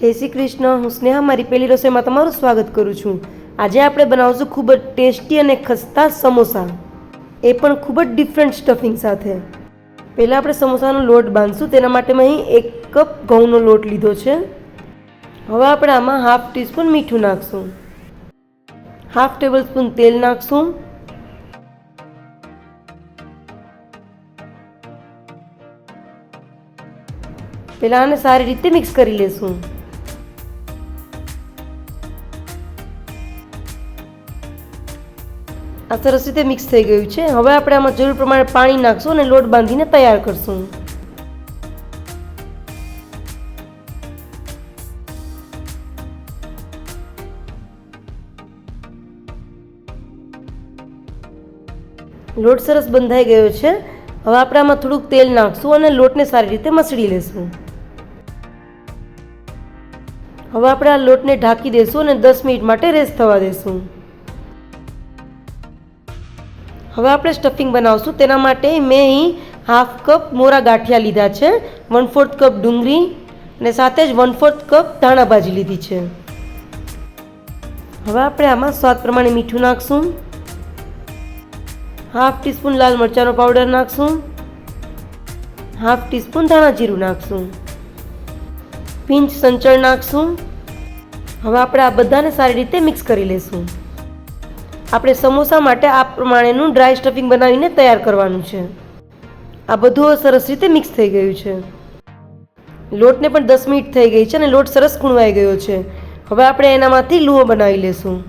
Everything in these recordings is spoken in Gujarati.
જય શ્રી કૃષ્ણ. હું સ્નેહા, મારી પહેલી રસોઈમાં તમારું સ્વાગત કરું છું. આજે આપણે બનાવશું ખૂબ જ ટેસ્ટી અને ખસ્તા સમોસા. એ પણ ખૂબ જ ડિફરન્ટ સ્ટફિંગ સાથે. પહેલાં આપણે સમોસાનો લોટ બાંધશું. તેના માટે મેં અહીં એક કપ ઘઉંનો લોટ લીધો છે. હવે આપણે આમાં હાફ ટીસ્પૂન મીઠું નાખશું. હાફ ટેબલ સ્પૂન તેલ નાખશું. પહેલાં આને સારી રીતે મિક્સ કરી લેશું. આ સરસ રીતે મિક્સ થઈ ગયું છે. હવે આપણે આમાં જરૂર પ્રમાણે પાણી નાખશું અને લોટ બાંધીને તૈયાર કરશું. લોટ સરસ બંધાઈ ગયો છે. હવે આપણે આમાં થોડુંક તેલ નાખશું અને લોટને સારી રીતે મસળી લેશું. હવે આપણે આ લોટને ઢાંકી દઈશું અને દસ મિનિટ માટે રેસ્ટ થવા દઈશું હવે આપણે સ્ટફિંગ બનાવશું. તેના માટે મેં અહીં હાફ કપ મોરા ગાંઠિયા લીધા છે વન ફોર્થ કપ ડુંગળી અને સાથે જ વન ફોર્થ કપ ધાણા ભાજી લીધી છે. હવે આપણે આમાં સ્વાદ પ્રમાણે મીઠું નાખશું. હાફ ટીસ્પૂન લાલ મરચાંનો પાવડર નાખશું. હાફ ટીસ્પૂન ધાણા જીરું નાખશું. પિંચ સંચળ નાખશું. હવે આપણે આ બધાને સારી રીતે મિક્સ કરી લઈશું આપણે સમોસા માટે આ પ્રમાણેનું ડ્રાય સ્ટફિંગ બનાવીને તૈયાર કરવાનું છે. આ બધું સરસ રીતે મિક્સ થઈ ગયું છે. લોટને પણ દસ મિનિટ થઈ ગઈ છે અને લોટ સરસ કૂણવાઈ ગયો છે. હવે આપણે એનામાંથી લુઓ બનાવી લેશું.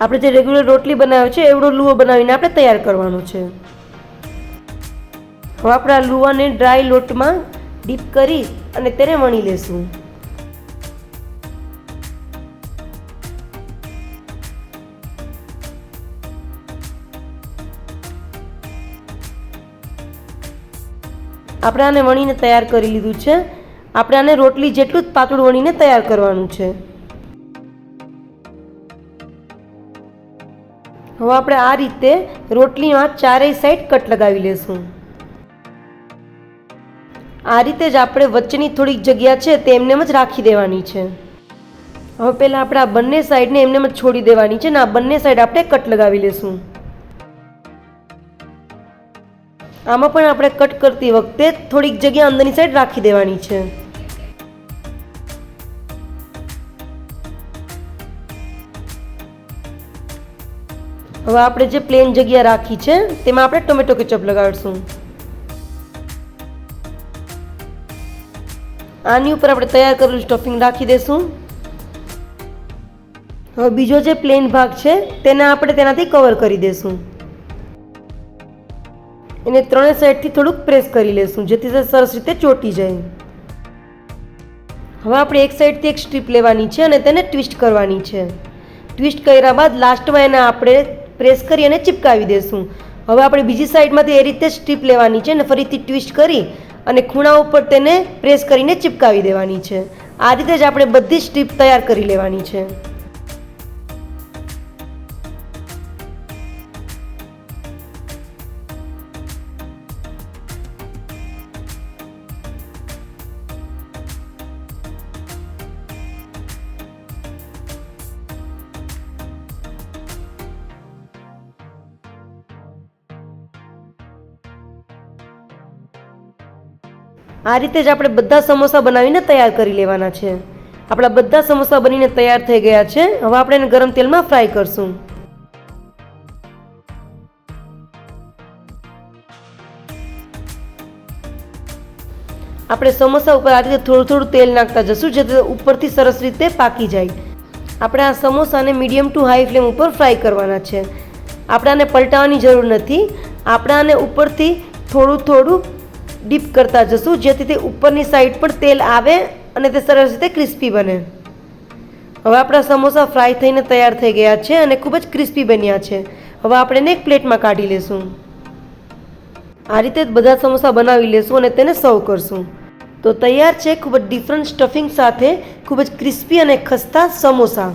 આપણે જે રેગ્યુલર રોટલી બનાવ્યો છે, એવડો લુઓ બનાવીને આપણે તૈયાર કરવાનો છે. હવે આપણે આ ડ્રાય લોટમાં ડીપ કરી અને તેને વણી લેશું. આપણે આને વણીને તૈયાર કરી લીધું છે. આપણે આને રોટલી જેટલું જ પાતળું વણીને તૈયાર કરવાનું છે. હવે આપણે આ રીતે રોટલીમાં ચારેય સાઈડ કટ લગાવી લેશું. આ રીતે જ આપણે વચ્ચેની થોડીક જગ્યા છે તે એમને જ રાખી દેવાની છે. હવે પહેલાં આપણે આ બંને સાઈડને એમને જ છોડી દેવાની છે ને આ બંને સાઈડ આપણે કટ લગાવી લેશું. આમાં પણ આપણે કટ કરતી વખતે થોડીક જગ્યા અંદરની સાઈડ રાખી દેવાની છે. હવે આપણે જે પ્લેન જગ્યા રાખી છે, તેમાં આપણે ટોમેટો કેચઅપ લગાડશું. આની ઉપર આપણે તૈયાર કરેલું સ્ટફિંગ રાખી દઈશું હવે બીજો જે પ્લેન ભાગ છે, તેને આપણે તેનાથી કવર કરી દઈશું એને ત્રણે સાઈડથી થોડુંક પ્રેસ કરી લેશું, જેથી સરસ રીતે ચોટી જાય. હવે આપણે એક સાઈડથી એક સ્ટ્રીપ લેવાની છે અને તેને ટ્વિસ્ટ કરવાની છે. ટ્વિસ્ટ કર્યા બાદ લાસ્ટમાં એને આપણે પ્રેસ કરી અને ચિપકાવી દેશું. હવે આપણે બીજી સાઈડમાંથી એ રીતે સ્ટ્રીપ લેવાની છે અને ફરીથી ટ્વિસ્ટ કરી અને ખૂણા ઉપર તેને પ્રેસ કરીને ચિપકાવી દેવાની છે. આ રીતે જ આપણે બધી સ્ટ્રીપ તૈયાર કરી લેવાની છે. આ રીતે જ આપણે બધા સમોસા બનાવીને તૈયાર કરી લેવાના છે. આપણા બધા સમોસા બનીને તૈયાર થઈ ગયા છે. હવે આપણે એને ગરમ તેલમાં ફ્રાય કરશું. આપણે સમોસા ઉપર આ રીતે થોડું થોડું તેલ નાખતા જશું જેથી ઉપરથી સરસ રીતે પાકી જાય. આપણે આ સમોસાને મીડિયમ ટુ હાઈ ફ્લેમ ઉપર ફ્રાય કરવાના છે. આપણે આને પલટાવવાની જરૂર નથી. આપણે આને ઉપરથી થોડું થોડું ડીપ કરતા જશું, જેથી તે ઉપરની સાઈડ પર તેલ આવે અને તે સરસ રીતે ક્રિસ્પી બને. હવે આપણા સમોસા ફ્રાય થઈને તૈયાર થઈ ગયા છે અને ખૂબ જ ક્રિસ્પી બન્યા છે. હવે આપણે એક પ્લેટમાં કાઢી લેશું. આ રીતે બધા સમોસા બનાવી લેશું અને તેને સર્વ કરશું. તો તૈયાર છે ખૂબ જ ડિફરન્ટ સ્ટફિંગ સાથે ખૂબ જ ક્રિસ્પી અને ખસ્તા સમોસા.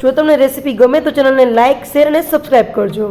જો તમને રેસીપી ગમે તો ચેનલને લાઇક શેર અને સબસ્ક્રાઈબ કરજો.